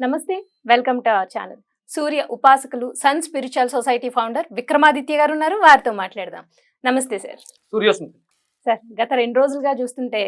నమస్తే welcome to our channel. Surya ఉపాసకులు sun spiritual society founder Vikramaditya garu ఉన్నారు. వారితో మాట్లాడదాం. నమస్తే సార్. సూర్యోస్మిత సార్ గత రెండు రోజులుగా చూస్తుంటే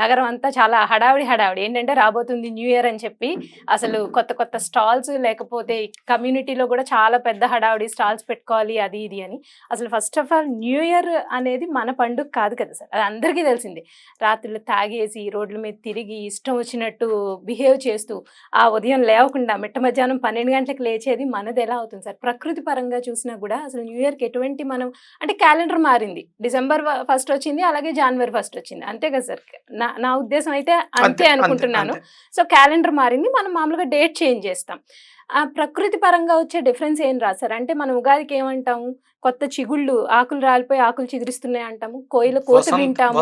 నగరం అంతా చాలా హడావిడి హడావిడి. ఏంటంటే రాబోతుంది న్యూ ఇయర్ అని చెప్పి అసలు కొత్త కొత్త స్టాల్స్ లేకపోతే కమ్యూనిటీలో కూడా చాలా పెద్ద హడావిడి స్టాల్స్ పెట్టుకోవాలి అది ఇది అని. అసలు first of all new year అనేది మన పండుగ కాదు కదా సార్. అది అందరికీ తెలిసింది. రాత్రులు తాగేసి రోడ్ల మీద తిరిగి ఇష్టం వచ్చినట్టు బిహేవ్ చేస్తూ ఆ ఉదయం లేవకుండా మిట్ట మధ్యాహ్నం పన్నెండు గంటలకు లేచేది మనది ఎలా అవుతుంది సార్? ప్రకృతి పరంగా చూసినా కూడా అసలు న్యూ ఇయర్కి ఎటువంటి మనం అంటే క్యాలెండర్ మారింది. డిసెంబర్ ఫస్ట్ వచ్చింది అలాగే జనవరి ఫస్ట్ వచ్చింది. అంతే కదా సార్? నా నా ఉద్దేశం అయితే అంతే అనుకుంటున్నాను. సో క్యాలెండర్ మారింది. మనం మామూలుగా డేట్ చేంజ్ చేస్తాం. ఆ ప్రకృతి పరంగా వచ్చే డిఫరెన్స్ ఏం రాదు సార్. అంటే మనం ఉగాదికి ఏమంటాము కొత్త చిగుళ్ళు ఆకులు రాలిపోయి ఆకులు చిగురిస్తున్నాయి అంటాము. కోయిల కోత వింటాము.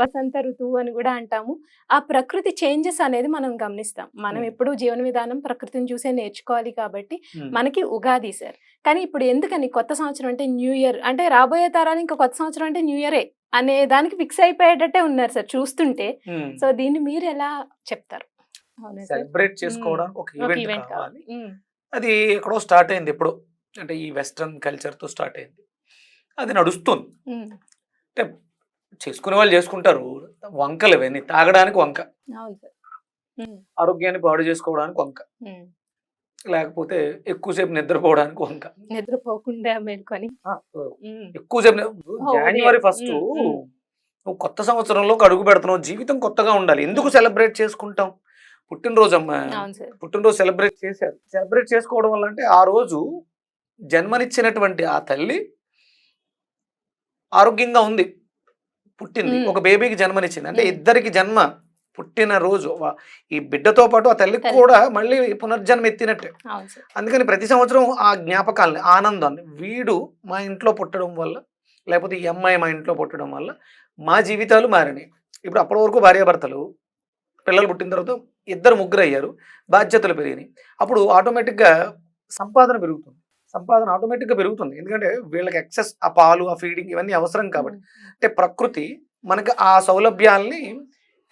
వసంతం ఋతువు అని కూడా అంటాము. ఆ ప్రకృతి చేంజెస్ అనేది మనం గమనిస్తాం. మనం. ఎప్పుడూ జీవన విధానం ప్రకృతిని చూసే నేర్చుకోవాలి కాబట్టి. మనకి ఉగాది సార్. కానీ ఇప్పుడు ఎందుకని కొత్త సంవత్సరం అంటే న్యూ ఇయర్ అంటే రాబోయే తరాలు ఇంకా కొత్త సంవత్సరం అంటే న్యూ ఇయరే అనే దానికి ఫిక్స్ అయిపోయేటట్టే ఉన్నారు సార్ చూస్తుంటే. సో దీన్ని మీరు ఎలా చెప్తారు? సెలబ్రేట్ చేసుకోవడానికి ఒక ఈవెంట్ కావాలి. అది ఎక్కడో స్టార్ట్ అయింది ఎప్పుడో. అంటే ఈ వెస్ట్రన్ కల్చర్తో స్టార్ట్ అయింది. అది నడుస్తుంది. అంటే చేసుకునే వాళ్ళు చేసుకుంటారు. వంకలు ఇవన్నీ తాగడానికి వంక. ఆరోగ్యాన్ని పాడు చేసుకోవడానికి వంక. లేకపోతే ఎక్కువసేపు నిద్రపోవడానికి వంక. నిద్రపోకుండా మేల్కొని. ఎక్కువసేపు జనవరి. ఫస్ట్. నువ్వు కొత్త సంవత్సరంలో అడుగు పెడుతున్నావు. జీవితం కొత్తగా ఉండాలి. ఎందుకు సెలబ్రేట్ చేసుకుంటాం? పుట్టినరోజు అమ్మా. పుట్టినరోజు సెలబ్రేట్ చేశారు. సెలబ్రేట్ చేసుకోవడం వల్ల అంటే ఆ రోజు జన్మనిచ్చినటువంటి ఆ తల్లి ఆరోగ్యంగా ఉంది. పుట్టింది. ఒక బేబీకి జన్మనిచ్చింది. అంటే. ఇద్దరికి జన్మ పుట్టిన రోజు. ఈ బిడ్డతో పాటు ఆ తల్లికి తల్లి. కూడా మళ్ళీ పునర్జన్మ ఎత్తినట్టే. అందుకని ప్రతి సంవత్సరం ఆ జ్ఞాపకాలని ఆనందాన్ని వీడు మా ఇంట్లో పుట్టడం వల్ల లేకపోతే ఈ అమ్మాయి మా ఇంట్లో పుట్టడం వల్ల మా జీవితాలు మారినాయి. ఇప్పుడు అప్పటి వరకు భార్యాభర్తలు పిల్లలు పుట్టిన తర్వాత ఇద్దరు ముగ్గురు అయ్యారు బాధ్యతలు పెరిగినాయి. అప్పుడు ఆటోమేటిక్గా సంపాదన పెరుగుతుంది. సంపాదన ఆటోమేటిక్గా పెరుగుతుంది. ఎందుకంటే వీళ్ళకి ఎక్సెస్ ఆ పాలు ఆ ఫీడింగ్ ఇవన్నీ అవసరం కాబట్టి. అంటే ప్రకృతి మనకి ఆ సౌలభ్యాల్ని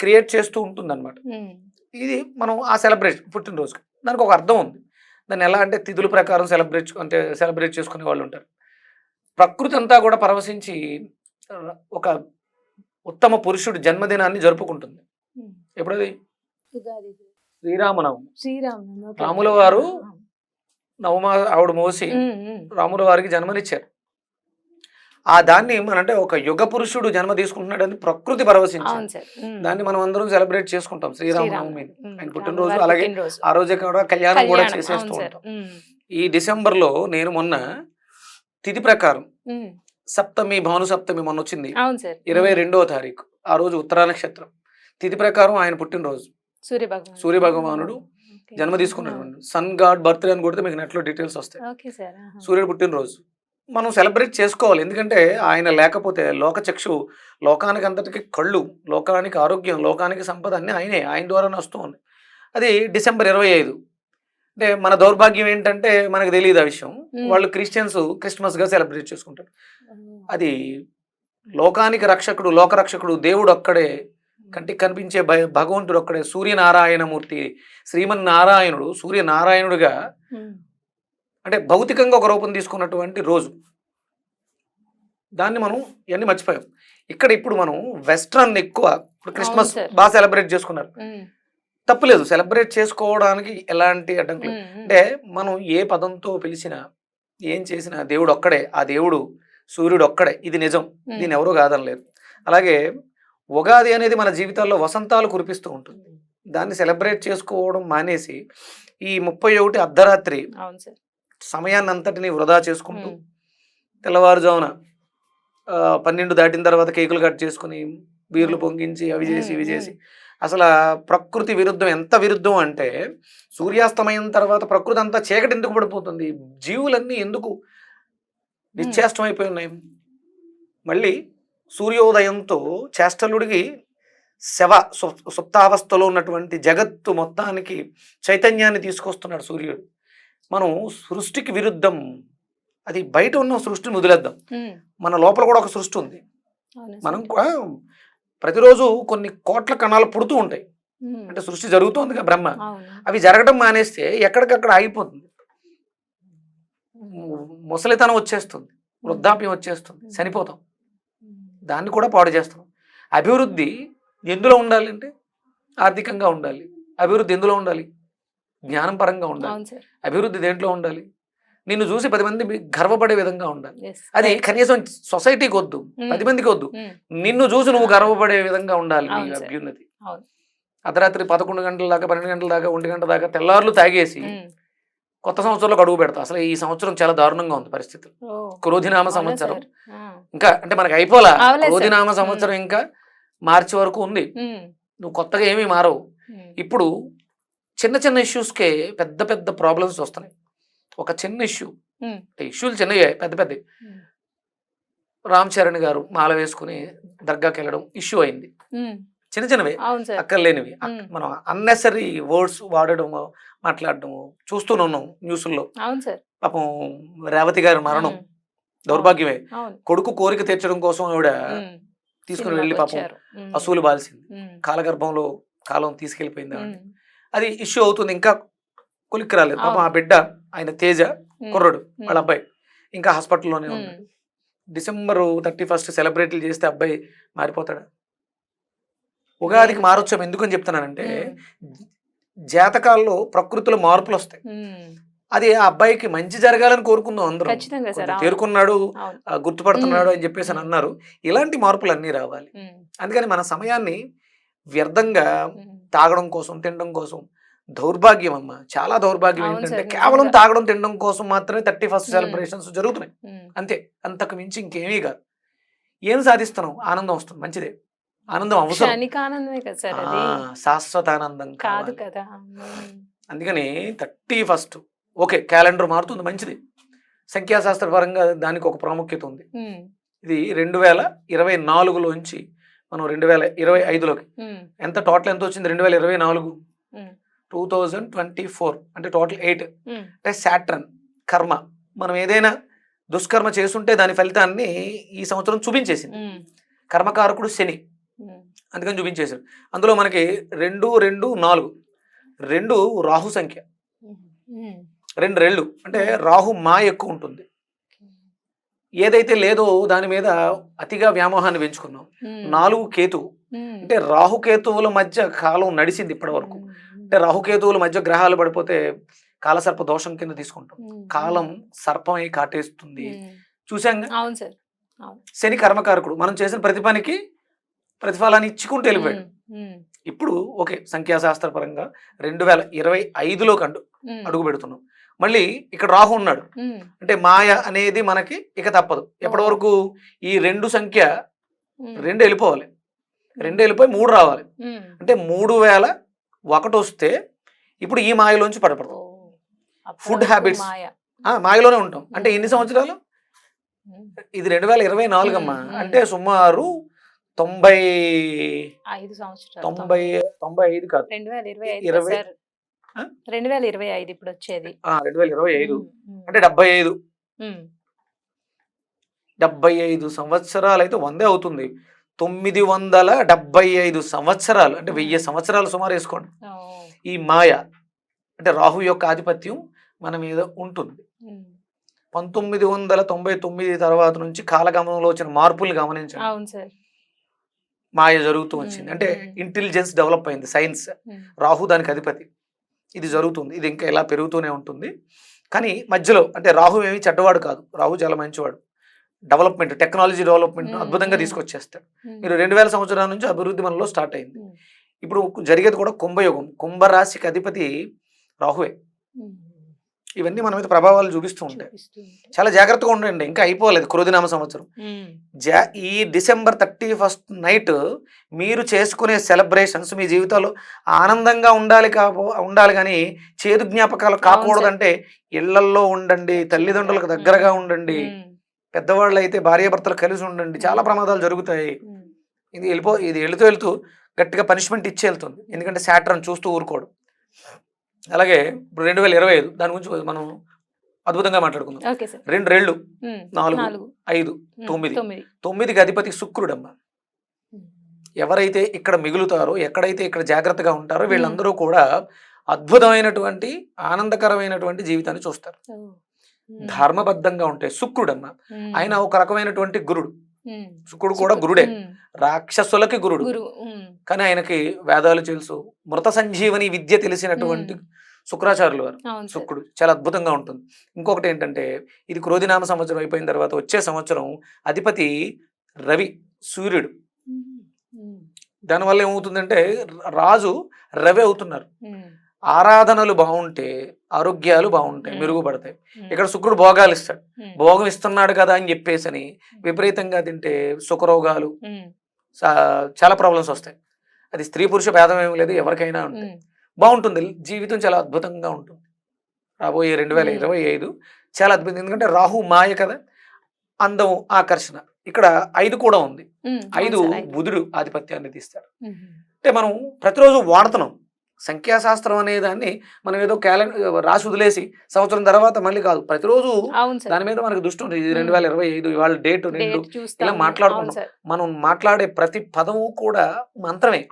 క్రియేట్ చేస్తూ ఉంటుంది ఉమ్, ఇది మనం ఆ సెలబ్రేషన్ పుట్టినరోజుకి. దానికి ఒక అర్థం ఉంది. దాన్ని ఎలా అంటే తిథుల ప్రకారం సెలబ్రేట్ అంటే సెలబ్రేట్ చేసుకునే వాళ్ళు ఉంటారు. ప్రకృతి అంతా కూడా పరవశించి ఒక ఉత్తమ పురుషుడు జన్మదినాన్ని జరుపుకుంటుంది. ఎప్పుడది? ఉగాది. శ్రీరామనవమి శ్రీరామనవమి. రాముల వారు నవమ ఆవిడ మోసి. రాముల వారికి జన్మనిచ్చారు ఆ దాన్ని మన అంటే ఒక యుగ పురుషుడు జన్మ తీసుకుంటున్నాడని ప్రకృతి పరవశించింది. దాన్ని మనం అందరం సెలబ్రేట్ చేసుకుంటాం శ్రీరామనవమి ఆయన పుట్టినరోజు అలాగే. ఆ రోజే కూడా కళ్యాణం కూడా చేసేస్తూ. ఉంటాం ఈ డిసెంబర్లో నేను మొన్న తిథి ప్రకారం. సప్తమి భాను సప్తమి మొన్న వచ్చింది ఇరవై. రెండవ తారీఖు ఆ రోజు ఉత్తరా నక్షత్రం తిథి ప్రకారం ఆయన పుట్టినరోజు సూర్య భగవాన్ సూర్య భగవానుడు. జన్మ తీసుకున్నటువంటి సన్ గాడ్ బర్త్డే అని కొడితే మీకు నెట్లో డీటెయిల్స్ వస్తాయి. సూర్యుడు పుట్టినరోజు. మనం సెలబ్రేట్ చేసుకోవాలి. ఎందుకంటే ఆయన లేకపోతే లోకచక్షు లోకానికి అంతటికి కళ్ళు లోకానికి ఆరోగ్యం లోకానికి సంపద అన్నీ ఆయనే ఆయన ద్వారానే వస్తూ ఉంది అది డిసెంబర్ ఇరవై ఐదు. అంటే మన దౌర్భాగ్యం ఏంటంటే మనకు తెలియదు ఆ విషయం. వాళ్ళు క్రిస్టియన్స్ క్రిస్మస్గా సెలబ్రేట్ చేసుకుంటారు. అది లోకానికి రక్షకుడు లోకరక్షకుడు దేవుడు ఒక్కడే కంటికి కనిపించే భగవంతుడు ఒక్కడే సూర్యనారాయణమూర్తి శ్రీమన్నారాయణుడు సూర్యనారాయణుడిగా ఉమ్. అంటే భౌతికంగా ఒక రూపం తీసుకున్నటువంటి రోజు దాన్ని మనం ఇవన్నీ మర్చిపోయాం ఇక్కడ ఇప్పుడు మనం వెస్ట్రన్ ఎక్కువ ఇప్పుడు క్రిస్మస్. బాగా సెలబ్రేట్ చేసుకున్నారు. తప్పులేదు సెలబ్రేట్ చేసుకోవడానికి ఎలాంటి అడ్డంకులు. అంటే మనం ఏ పదంతో పిలిచినా ఏం చేసినా దేవుడు ఒక్కడే ఆ దేవుడు సూర్యుడు ఒక్కడే ఇది నిజం. దీన్ని ఎవరూ కాదనలేరు అలాగే ఉగాది అనేది మన జీవితాల్లో వసంతాలు కురిపిస్తూ ఉంటుంది. దాన్ని సెలబ్రేట్ చేసుకోవడం మానేసి ఈ ముప్పై ఒకటి అర్ధరాత్రి సమయాన్ని అంతటిని వృధా చేసుకుంటూ. తెల్లవారుజామున పన్నెండు దాటిన తర్వాత కేకులు కట్ చేసుకుని బీర్లు పొంగించి అవి చేసి ఇవి చేసి అసలు ప్రకృతి విరుద్ధం ఎంత విరుద్ధం అంటే సూర్యాస్తమయం తర్వాత ప్రకృతి అంతా చీకటి ఎందుకు పడిపోతుంది? జీవులన్నీ ఎందుకు నిశ్చేష్టమైపోయి ఉన్నాయి? మళ్ళీ సూర్యోదయంతో చేష్టలుడికి శవ సుప్తావస్థలో ఉన్నటువంటి జగత్తు మొత్తానికి చైతన్యాన్ని తీసుకొస్తున్నాడు సూర్యుడు. మనం సృష్టికి విరుద్ధం అది బయట ఉన్న సృష్టిని వదిలేద్దాం. మన లోపల కూడా ఒక సృష్టి ఉంది. మనం కూడా ప్రతిరోజు కొన్ని కోట్ల కణాలు పుడుతూ ఉంటాయి. అంటే సృష్టి జరుగుతోందిగా బ్రహ్మ. అవి జరగడం మానేస్తే ఎక్కడికక్కడ ఆగిపోతుంది. ముసలితనం వచ్చేస్తుంది. వృద్ధాప్యం వచ్చేస్తుంది. చనిపోతాం. దాన్ని కూడా పాడు చేస్తాం అభివృద్ధి ఎందులో ఉండాలి అంటే ఆర్థికంగా ఉండాలి అభివృద్ధి ఎందులో ఉండాలి జ్ఞానం పరంగా ఉండాలి అభివృద్ధి దేంట్లో ఉండాలి నిన్ను చూసి పది మంది గర్వపడే విధంగా ఉండాలి. అది. కనీసం సొసైటీకి వద్దు ఉమ్. పది మందికి వద్దు ఉమ్. నిన్ను చూసి నువ్వు గర్వపడే విధంగా ఉండాలి నీ. అభ్యున్నతి. అర్ధరాత్రి పదకొండు గంటల దాకా పన్నెండు గంటల దాకా ఒంటి గంట దాకా తెల్లారులు తాగేసి ఉమ్. కొత్త సంవత్సరంలో అడుగు పెడతా అసలు ఈ సంవత్సరం చాలా దారుణంగా ఉంది పరిస్థితి ఓ. క్రోధినామ సంవత్సరం. ఇంకా అంటే మనకి అయిపోలా. క్రోధినామ సంవత్సరం ఇంకా మార్చి వరకు ఉంది. నువ్వు కొత్తగా ఏమీ మారవు. ఇప్పుడు చిన్న చిన్న ఇష్యూస్కే పెద్ద పెద్ద ప్రాబ్లమ్స్ వస్తున్నాయి ఒక చిన్న ఇష్యూ. ఇష్యూలు చిన్నవే పెద్ద పెద్ద. రామ్ చరణ్ గారు మాల వేసుకుని దర్గాకి వెళ్ళడం ఇష్యూ అయింది. చిన్న చిన్నవే అక్కర్లేనివి. మనం అన్నెసరీ వర్డ్స్ వాడడము మాట్లాడడము చూస్తూనే ఉన్నాం న్యూస్లో పాపం రేవతి గారి మరణం. దౌర్భాగ్యమే కొడుకు కోరిక తీర్చడం కోసం ఆవిడ. తీసుకుని వెళ్ళి పాపం. అసూలు బాల్సింది. కాలగర్భంలో కాలం తీసుకెళ్ళిపోయింది. అది ఇష్యూ అవుతుంది ఇంకా కొలిక్కి రాలేదు పాపం ఆ. బిడ్డ ఆయన తేజ. కుర్రడు. వాళ్ళ అబ్బాయి ఇంకా హాస్పిటల్లోనే. ఉన్నాడు డిసెంబర్ థర్టీ ఫస్ట్ సెలబ్రేట్లు చేస్తే అబ్బాయి మారిపోతాడా ఉగాదికి మారొచ్చాం ఎందుకని చెప్తున్నానంటే. జాతకాల్లో ప్రకృతిలో మార్పులు వస్తాయి. అది ఆ అబ్బాయికి మంచి జరగాలని కోరుకుందాం అందరం. తేరుకున్నాడు గుర్తుపడుతున్నాడు. అని చెప్పేసి అని. అన్నారు ఇలాంటి మార్పులు అన్నీ రావాలి. అందుకని మన సమయాన్ని వ్యర్థంగా. తాగడం కోసం తినడం కోసం దౌర్భాగ్యం అమ్మ చాలా దౌర్భాగ్యం ఏంటంటే కేవలం. తాగడం తినడం కోసం మాత్రమే థర్టీ ఫస్ట్. సెలబ్రేషన్స్ జరుగుతున్నాయి. అంతే అంతకు మించి ఇంకేమీ కాదు ఏం సాధిస్తున్నాం ఆనందం వస్తుంది మంచిదే ఆనందం అవసరం శాశ్వత ఆనందం కాదు కాదు. అందుకని థర్టీ ఫస్ట్ ఓకే క్యాలెండర్ మారుతుంది మంచిది సంఖ్యాశాస్త్ర పరంగా దానికి ఒక ప్రాముఖ్యత ఉంది. ఇది రెండు వేల ఇరవై నాలుగులోంచి మనం రెండు వేల ఇరవై ఐదులోకి. ఎంత టోటల్ ఎంత వచ్చింది రెండు వేల ఇరవై నాలుగు. టూ థౌజండ్ ట్వంటీ ఫోర్ అంటే టోటల్ ఎయిట్. అంటే శాట్రన్ కర్మ మనం ఏదైనా దుష్కర్మ చేస్తుంటే దాని ఫలితాన్ని ఈ సంవత్సరం చూపించేసింది. కర్మకారకుడు శని. అందుకని చూపించేశారు. అందులో మనకి రెండు రెండు నాలుగు. రెండు రాహు సంఖ్య. రెండు రెళ్ళు అంటే రాహు మా ఎక్కువ ఉంటుంది. ఏదైతే లేదో దాని మీద అతిగా వ్యామోహాన్ని పెంచుకున్నాం. నాలుగు కేతువు. ఉమ్. అంటే రాహుకేతువుల మధ్య కాలం నడిచింది ఇప్పటి వరకు. అంటే రాహుకేతువుల మధ్య గ్రహాలు పడిపోతే కాలసర్ప దోషం కింద తీసుకుంటాం. కాలం సర్పమై కాటేస్తుంది. చూసాం శని కర్మకారకుడు. మనం చేసిన ప్రతి పనికి ప్రతిఫలాన్ని ఇచ్చుకుంటూ వెళ్ళిపోయాడు. ఇప్పుడు ఓకే సంఖ్యాశాస్త్ర పరంగా రెండు వేల ఇరవై ఐదులో కండు. అడుగు పెడుతున్నాం మళ్ళీ ఇక్కడ రాహు ఉన్నాడు. అంటే మాయ అనేది మనకి ఇక తప్పదు ఎప్పటి వరకు ఈ రెండు సంఖ్య. రెండు వెళ్ళిపోవాలి రెండు వెళ్ళిపోయి మూడు రావాలి. అంటే మూడు వేల ఒకటి వస్తే ఇప్పుడు ఈ మాయలోంచి habits. మాయ ఆ, మాయలోనే ఉంటాం అంటే ఎన్ని సంవత్సరాలు. ఇది రెండు వేల ఇరవై నాలుగు అమ్మా మ్మ్, మ్మ్. అంటే సుమారు తొంభై ఐదు సంవత్సరాలు తొంభై తొంభై ఐదు కాదు. రెండు వేల ఇరవై ఇరవై-? రెండు వేల ఇరవై ఐదు ఇప్పుడు వచ్చేది. రెండు వేల ఇరవై ఐదు. అంటే డెబ్బై ఐదు. డెబ్బై ఐదు సంవత్సరాలు అయితే వందే అవుతుంది. తొమ్మిది వందల డెబ్బై ఐదు సంవత్సరాలు అంటే వెయ్యి సంవత్సరాలు సుమారు వేసుకోండి. ఈ మాయ అంటే రాహు యొక్క ఆధిపత్యం మన మీద ఉంటుంది. పంతొమ్మిది వందల తొంభై తొమ్మిది తర్వాత నుంచి కాలగమనంలో వచ్చిన మార్పులు సార్. మాయ జరుగుతూ వచ్చింది. అంటే. ఇంటెలిజెన్స్ డెవలప్ అయింది. సైన్స్. రాహు దానికి అధిపతి. ఇది జరుగుతుంది. ఇది ఇంకా ఇలా పెరుగుతూనే ఉంటుంది. కానీ మధ్యలో అంటే రాహు ఏమి చెడ్డవాడు కాదు. రాహు చాలా మంచివాడు. డెవలప్మెంట్ టెక్నాలజీ డెవలప్మెంట్ అద్భుతంగా. తీసుకొచ్చేస్తాడు. మీరు రెండు వేల సంవత్సరాల నుంచి అభివృద్ధి మనలో స్టార్ట్ అయింది. ఇప్పుడు జరిగేది కూడా కుంభయోగం. కుంభరాశికి అధిపతి రాహువే. ఇవన్నీ మన మీద ప్రభావాలు చూపిస్తూ ఉంటాయి. చాలా జాగ్రత్తగా ఉండండి. ఇంకా అయిపోలేదు క్రోధినామ సంవత్సరం. జా ఈ డిసెంబర్ థర్టీ ఫస్ట్ నైట్ మీరు చేసుకునే సెలబ్రేషన్స్ మీ జీవితంలో ఆనందంగా ఉండాలి కాపో ఉండాలి కానీ చేదు జ్ఞాపకాలు కాకూడదంటే ఇళ్ళల్లో ఉండండి తల్లిదండ్రులకు దగ్గరగా ఉండండి. పెద్దవాళ్ళు అయితే భార్యాభర్తలు కలిసి ఉండండి. చాలా ప్రమాదాలు జరుగుతాయి. ఇది వెళ్ళిపో ఇది వెళుతూ వెళుతూ గట్టిగా పనిష్మెంట్ ఇచ్చి వెళ్తుంది ఎందుకంటే శాటర్న్ చూస్తూ ఊరుకోడు. అలాగే ఇప్పుడు రెండు వేల ఇరవై ఐదు దాని గురించి మనం అద్భుతంగా మాట్లాడుకుందాం. రెండు రెళ్ళు. నాలుగు ఐదు. తొమ్మిది. తొమ్మిది. తొమ్మిదికి అధిపతి శుక్రుడమ్మ. ఎవరైతే ఇక్కడ మిగులుతారో ఎక్కడైతే ఇక్కడ జాగ్రత్తగా ఉంటారో వీళ్ళందరూ కూడా అద్భుతమైనటువంటి ఆనందకరమైనటువంటి జీవితాన్ని చూస్తారు. ధర్మబద్ధంగా ఉంటాయి శుక్రుడన్న ఆయన ఒక రకమైనటువంటి గురుడు. శుక్రుడు కూడా గురుడే. రాక్షసులకి గురుడు. కానీ ఆయనకి వేదాలు తెలుసు. మృత సంజీవని విద్య తెలిసినటువంటి. శుక్రాచార్యులు వారు. శుక్రుడు. చాలా అద్భుతంగా ఉంటుంది. ఇంకొకటి ఏంటంటే ఇది క్రోధినామ సంవత్సరం అయిపోయిన తర్వాత వచ్చే సంవత్సరం అధిపతి రవి సూర్యుడు. దానివల్ల ఏమవుతుందంటే రాజు రవి అవుతున్నారు. ఆరాధనలు బాగుంటే ఆరోగ్యాలు బాగుంటాయి. మెరుగుపడతాయి. ఇక్కడ శుక్రుడు భోగాలు ఇస్తాడు. భోగం ఇస్తున్నాడు కదా అని చెప్పేసి అని విపరీతంగా తింటే సుఖరోగాలు చాలా ప్రాబ్లమ్స్ వస్తాయి. అది స్త్రీ పురుష భేదం ఏమి లేదు ఎవరికైనా ఉంటాయి. బాగుంటుంది. జీవితం చాలా అద్భుతంగా ఉంటుంది. రాబోయే రెండు వేల. ఇరవై ఐదు చాలా అద్భుతం ఎందుకంటే రాహు మాయ కదా. అందం ఆకర్షణ. ఇక్కడ ఐదు కూడా ఉంది. ఐదు. బుధుడు ఆధిపత్యాన్ని తీస్తాడు. అంటే మనం ప్రతిరోజు వాడుతున్నాం. సంఖ్యాశాస్త్రం అనే దాన్ని మనం ఏదో క్యాలెండర్ రాసి వదిలేసి సంవత్సరం తర్వాత మళ్ళీ కాదు. ప్రతిరోజు దాని మీద మనకు దృష్టి ఉంటుంది ఇది రెండు. వేల ఇరవై ఐదు ఇవాళ డేట్ రెండు. ఇలా మాట్లాడుకున్నాం. సార్. మనం మాట్లాడే ప్రతి పదము కూడా మంత్రమే.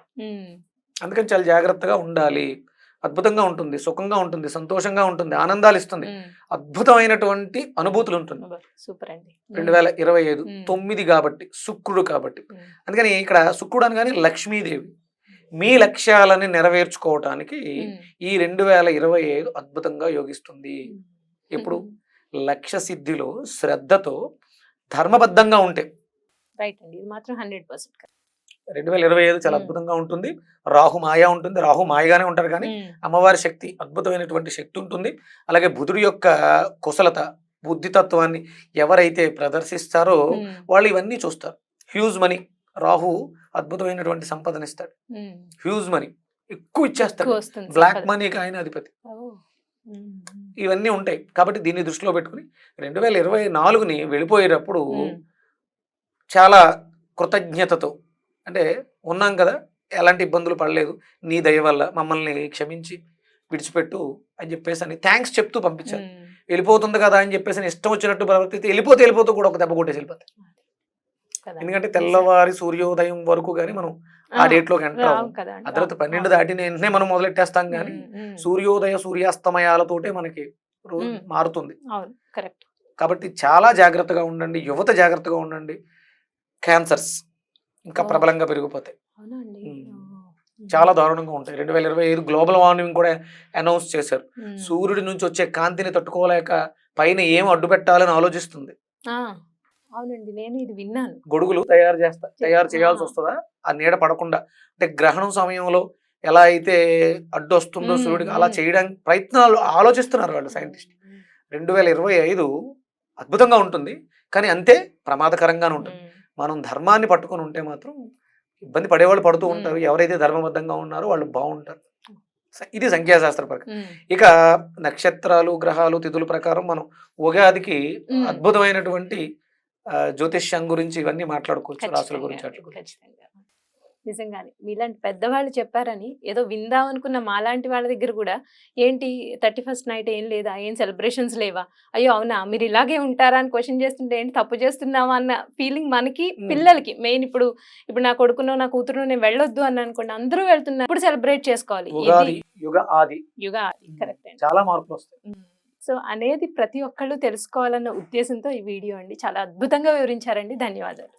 అందుకని చాలా జాగ్రత్తగా ఉండాలి. అద్భుతంగా ఉంటుంది సుఖంగా ఉంటుంది సంతోషంగా ఉంటుంది ఆనందాలు ఇస్తుంది. అద్భుతమైనటువంటి అనుభూతులు ఉంటుంది. సూపర్ అండి రెండు వేల ఇరవై ఐదు మ్మ్. తొమ్మిది కాబట్టి శుక్రుడు కాబట్టి. అందుకని ఇక్కడ శుక్రుడు అనగానే లక్ష్మీదేవి. మీ లక్ష్యాలని నెరవేర్చుకోవటానికి ఈ రెండు వేల ఇరవై ఐదు అద్భుతంగా యోగిస్తుంది. ఉమ్, లక్ష్య సిద్ధిలో శ్రద్ధతో ధర్మబద్ధంగా ఉంటే. రైట్ అండి. ఇది మాత్రం హండ్రెడ్ పర్సెంట్ రెండు వేల ఇరవై ఐదు చాలా. అద్భుతంగా ఉంటుంది. రాహు మాయ ఉంటుంది. రాహు మాయగానే ఉంటారు కానీ అమ్మవారి శక్తి అద్భుతమైనటువంటి శక్తి ఉంటుంది. అలాగే బుధుడి యొక్క కుశలత బుద్ధితత్వాన్ని ఎవరైతే ప్రదర్శిస్తారో వాళ్ళు ఇవన్నీ చూస్తారు. Huge money. రాహు అద్భుతమైనటువంటి సంపదనిస్తాడు హ్యూజ్ మనీ. ఎక్కువ ఇచ్చేస్తాడు. బ్లాక్. మనీకి ఆయన అధిపతి. ఇవన్నీ ఉంటాయి. కాబట్టి దీన్ని దృష్టిలో పెట్టుకుని రెండు వేల ఇరవై నాలుగుని వెళ్ళిపోయేటప్పుడు చాలా కృతజ్ఞతతో అంటే ఉన్నాం కదా ఎలాంటి ఇబ్బందులు పడలేదు. నీ దయ వల్ల మమ్మల్ని క్షమించి విడిచిపెట్టు అని చెప్పేసి అని థ్యాంక్స్ చెప్తూ పంపించారు. వెళ్ళిపోతుంది కదా అని చెప్పేసి అని ఇష్టం వచ్చినట్టు ప్రవర్తిస్తే వెళ్ళిపోతే వెళ్ళిపోతూ కూడా ఒక దెబ్బ కొట్టేసి వెళ్ళిపోతాయి. ఎందుకంటే తెల్లవారి సూర్యోదయం వరకు కానీ మనం ఆ డేట్లోకి ఎంటర్ ఆ తర్వాత రావు. పన్నెండు దాటిన వెంటనే మనం మొదలెట్టేస్తాం కానీ సూర్యోదయ సూర్యాస్తమయాలతోటే మనకి రోజు. మారుతుంది. కాబట్టి చాలా జాగ్రత్తగా ఉండండి యువత జాగ్రత్తగా ఉండండి. క్యాన్సర్స్. ఇంకా. ప్రబలంగా పెరిగిపోతాయి. చాలా దారుణంగా ఉంటాయి. రెండు వేల ఇరవై ఐదు గ్లోబల్ వార్మింగ్ కూడా అనౌన్స్ చేశారు. సూర్యుడి నుంచి వచ్చే కాంతిని తట్టుకోలేక పైన ఏం అడ్డు పెట్టాలని ఆలోచిస్తుంది. అవునండి. నేను ఇది విన్నాను. గొడుగులు తయారు చేస్తా తయారు చేయాల్సి. వస్తుందా? ఆ నీడ పడకుండా. అంటే గ్రహణం సమయంలో ఎలా అయితే అడ్డు వస్తుందో సూర్యుడికి అలా. చేయడానికి ప్రయత్నాలు ఆలోచిస్తున్నారు వాళ్ళు సైంటిస్ట్. రెండు వేల ఇరవై ఐదు అద్భుతంగా ఉంటుంది. కానీ అంతే ప్రమాదకరంగానే ఉంటుంది. మనం ధర్మాన్ని పట్టుకొని ఉంటే మాత్రం ఇబ్బంది పడేవాళ్ళు పడుతూ. ఉంటారు. ఎవరైతే ధర్మబద్ధంగా ఉన్నారో వాళ్ళు బాగుంటారు. ఇది సంఖ్యాశాస్త్ర ప్రకారం. ఇక నక్షత్రాలు గ్రహాలు తిథుల ప్రకారం మనం ఉగాదికి. అద్భుతమైనటువంటి జ్యోతిష్యం గురించి ఇవన్నీ మాట్లాడుకోవచ్చు రాసుల గురించి అట్ల నిజంగానే. మీలాంటి పెద్దవాళ్ళు చెప్పారని ఏదో విందాం అనుకున్న మాలాంటి వాళ్ళ దగ్గర కూడా ఏంటి థర్టీ ఫస్ట్ నైట్ ఏం లేదా? ఏం సెలబ్రేషన్స్ లేవా? అయ్యో అవునా? మీరు ఇలాగే ఉంటారా? అని క్వశ్చన్ చేస్తుంటే ఏంటి తప్పు చేస్తున్నావా? అన్న ఫీలింగ్ మనకి. పిల్లలకి. మెయిన్ ఇప్పుడు ఇప్పుడు నా కొడుకునో నా కూతురు నేను వెళ్ళొద్దు అని అనుకోండి అందరూ వెళ్తున్నారు. ఇప్పుడు సెలబ్రేట్ చేసుకోవాలి. యుగ ఆది. కరెక్ట్ చాలా మార్పులు వస్తాయి. సో అనేది ప్రతి ఒక్కళ్ళు తెలుసుకోవాలన్న ఉద్దేశంతో ఈ వీడియో అండి. చాలా అద్భుతంగా వివరించారండి. ధన్యవాదాలు.